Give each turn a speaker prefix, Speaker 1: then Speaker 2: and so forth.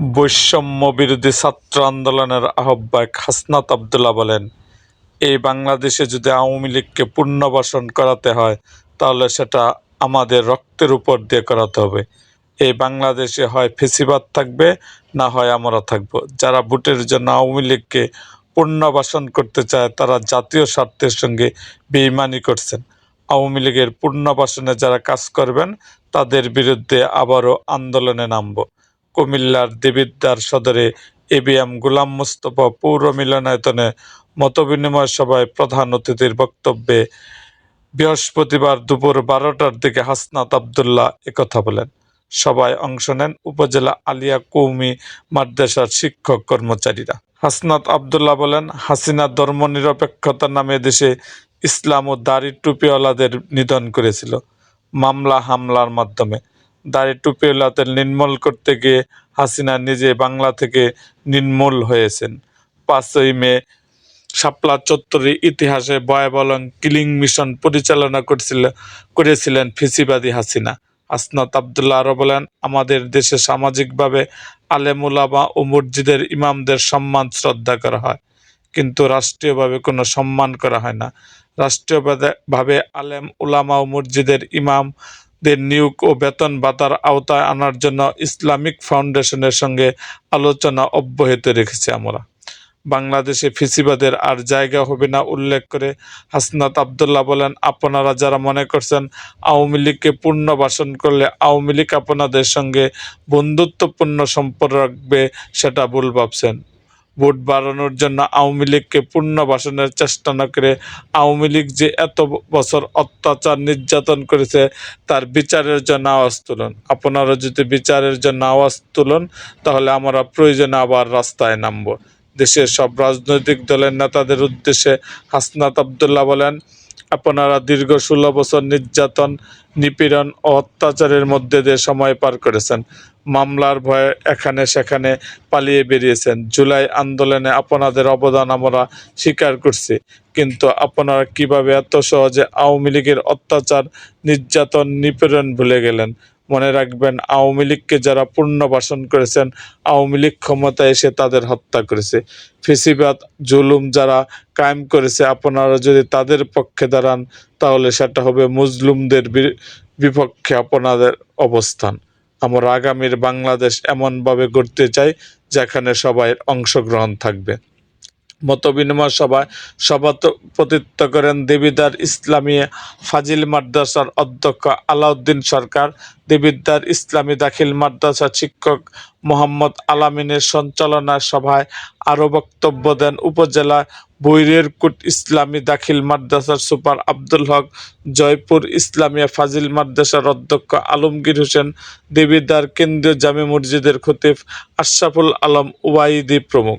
Speaker 1: বৈষম্য বিরোধী ছাত্র আন্দোলনের আহ্বায়ক হাসনাত আবদুল্লাহ বলেন, এই বাংলাদেশে যদি আওয়ামী লীগকে পুনর্বাসন করাতে হয়, তাহলে সেটা আমাদের রক্তের উপর দিয়ে করাতে হবে। এই বাংলাদেশে হয় ফেসিবাদ থাকবে, না হয় আমরা থাকব। যারা ভোটের জন্য আওয়ামী লীগকে পুনর্বাসন করতে চায়, তারা জাতীয় স্বার্থের সঙ্গে বেইমানি করছেন। আওয়ামী লীগের পুনর্বাসনে যারা কাজ করবেন, তাদের বিরুদ্ধে আবারও আন্দোলনে নামব। কুমিল্লার দেবিদ্বার সদরে এবিএম গোলাম মোস্তফা পৌর মিলনায়তনে মতবিনিময় সভায় প্রধান অতিথির বক্তব্যে বৃহস্পতিবার দুপুর বারোটার দিকে হাসনাত আবদুল্লাহ একথা বলেন। সভায় অংশ নেন উপজেলা আলিয়া কৌমি মাদ্রাসার শিক্ষক কর্মচারীরা। হাসনাত আবদুল্লাহ বলেন, হাসিনা ধর্মনিরপেক্ষতার নামে দেশে ইসলাম ও দাড়ি টুপিওয়ালাদের নিধন করেছিল। মামলা, হামলার মাধ্যমে দাড়ি টুপিওয়ালাদের নির্মূল করতে গিয়ে হাসিনা নিজে বাংলা থেকে নির্মূল হয়েছেন। পাঁচই মে শাপলা চত্বরে ইতিহাসে ভয়াবলং কিলিং মিশন পরিচালনা করছিল, করেছিলেন ফিসিবাদী হাসিনা। আসনাত আবদুল্লাহ আরও বলেন, আমাদের দেশে সামাজিকভাবে আলেমুলামা ও মসজিদের ইমামদের সম্মান শ্রদ্ধা করা হয়, কিন্তু রাষ্ট্রীয়ভাবে কোনো সম্মান করা হয় না। রাষ্ট্রীয়ভাবে আলেম উলামা ও মসজিদের ইমামদের নিয়োগ ও বেতন ভাতার আওতায় আনার জন্য ইসলামিক ফাউন্ডেশনের সঙ্গে আলোচনা অব্যাহত রেখেছি আমরা। বাংলাদেশে ফিসিবাদের আর জায়গা হবে না উল্লেখ করে হাসনাত আবদুল্লাহ বলেন, আপনারা যারা মনে করছেন আওয়ামী লীগকে পুনর্বাসন করলে আওয়ামী লীগ আপনাদের সঙ্গে বন্ধুত্বপূর্ণ সম্পর্ক রাখবে, সেটা ভুল ভাবছেন। ভোট বাড়ানোর জন্য আওয়ামী লীগকে পুনর্বাসনের চেষ্টা না করে আওয়ামী লীগ যে এত বছর অত্যাচার নির্যাতন করেছে, তার বিচারের জন্য আওয়াজ তুলুন। আপনারা যদি বিচারের জন্য আওয়াজ তুলুন, তাহলে আমরা প্রয়োজনে আবার রাস্তায় নামব। দেশের সব রাজনৈতিক দলের নেতাদের উদ্দেশ্যে হাসনাত আবদুল্লাহ বলেন আপনারা দীর্ঘ ষোলো বছর নির্যাতন, নিপীড়ন ও অত্যাচারের মধ্যে দিয়ে সময় পার করেছেন। মামলার ভয়ে এখানে সেখানে পালিয়ে বেরিয়েছেন। জুলাই আন্দোলনে আপনাদের অবদান আমরা স্বীকার করছি। কিন্তু আপনারা কীভাবে এত সহজে আওয়ামী লীগের অত্যাচার, নির্যাতন, নিপীড়ন ভুলে গেলেন? মনে রাখবেন, আওয়ামী লীগকে যারা পুনর্বাসন করেছেন, আওয়ামী লীগ ক্ষমতায় এসে তাদের হত্যা করেছে। ফেসিবাদ, জুলুম যারা কায়েম করেছে, আপনারা যদি তাদের পক্ষে দাঁড়ান, তাহলে সেটা হবে মুসলিমদের বি- বিপক্ষে আপনাদের অবস্থান। আমরা আগামীর বাংলাদেশ এমনভাবে গড়তে চাই, যেখানে সবাই অংশগ্রহণ থাকবে। মতবিনিময় সভায় সভাপতিত্ব করেন দেবিদার ইসলামী ফাজিল মাদ্রাসার অধ্যক্ষ আলাউদ্দিন সরকার। দেবিদ্দার ইসলামী দাখিল মাদ্রাসার শিক্ষক মোহাম্মদ আলামিনের সঞ্চালনায় সভায় আরও বক্তব্য দেন উপজেলা বৈরেরকুট ইসলামী দাখিল মাদ্রাসার সুপার আব্দুল হক, জয়পুর ইসলামিয়া ফাজিল মাদ্রাসার অধ্যক্ষ আলমগীর হোসেন দেবিদ্দার কেন্দ্রীয় জামে মসজিদের খতিব আশরাফুল আলম ওয়াইদি প্রমুখ।